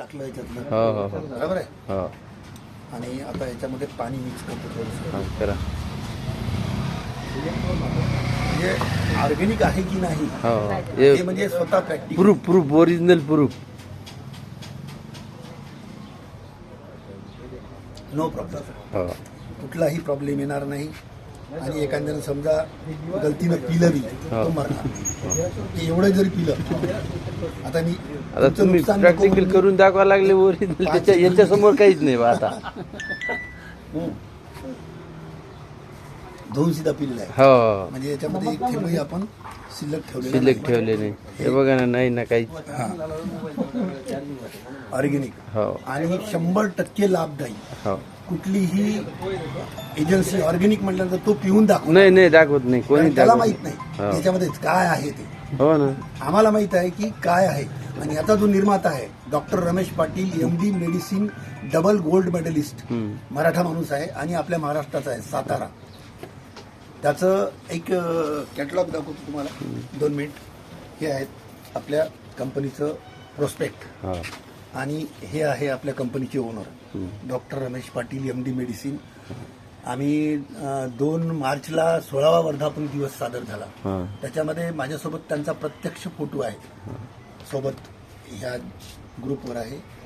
टाकलं याच्यातलं हो हो हो. बरोबर आहे? हो. आणि आता याच्यामध्ये पाणी मिक्स करतो थोडंसं. हा, करा. म्हणजे ऑर्गॅनिक आहे की नाही? हो हो. हे हे म्हणजे स्वतः practice proof proof original proof no problem हो. कुठलाही प्रॉब्लेम येणार नाही. आणि एखाद्यानं समजा गलतीनं पिलं बी तो मरणार. ते एवढं जरी पिलं आता मी आता तुम्ही प्रॅक्टिकल करून दाखवा लागले ओरिजिनल त्याच्या याच्यासमोर काहीच नाही बा आता. धुवून सीधा पिलेला आहे हो. म्हणजे याच्यामध्ये एक थेंबही आपण शिल्लक ठेवलेला शिल्लक ठेवले नाही हे बघा ना नाही ना काहीच. ऑर्गॅनिक. हो. आणि शंभर टक्के लाभदायी. हो. कुठलीही एजन्सी ऑर्गॅनिक म्हटल्यानंतर तो पिऊन दाखव नाही नाही दाखवत नाही. कोणी त्याला दाखवत माहीत नाही. नाही त्याच्यामध्ये काय आहे ते. हो ना. आम्हाला माहीत आहे की काय आहे. आणि याचा जो निर्माता आहे doctor Ramesh Patil M D medicine double gold medallist hmm. Maratha माणूस आहे आणि आपल्या महाराष्ट्राचा आहे सातारा. त्याचं एक कॅटलॉग दाखवतो तुम्हाला. दोन मिनिट हे आहेत आपल्या कंपनीचं प्रोस्पेक्ट हो. आणि हे आहे आपल्या कंपनीचे owner doctor Ramesh Patil M D medicine आम्ही अ, दोन मार्चला सोळावा वर्धापन दिवस सादर झाला. हा. त्याच्यामध्ये माझ्यासोबत त्यांचा प्रत्यक्ष फोटो आहे. सोबत ह्या ग्रुपवर आहे.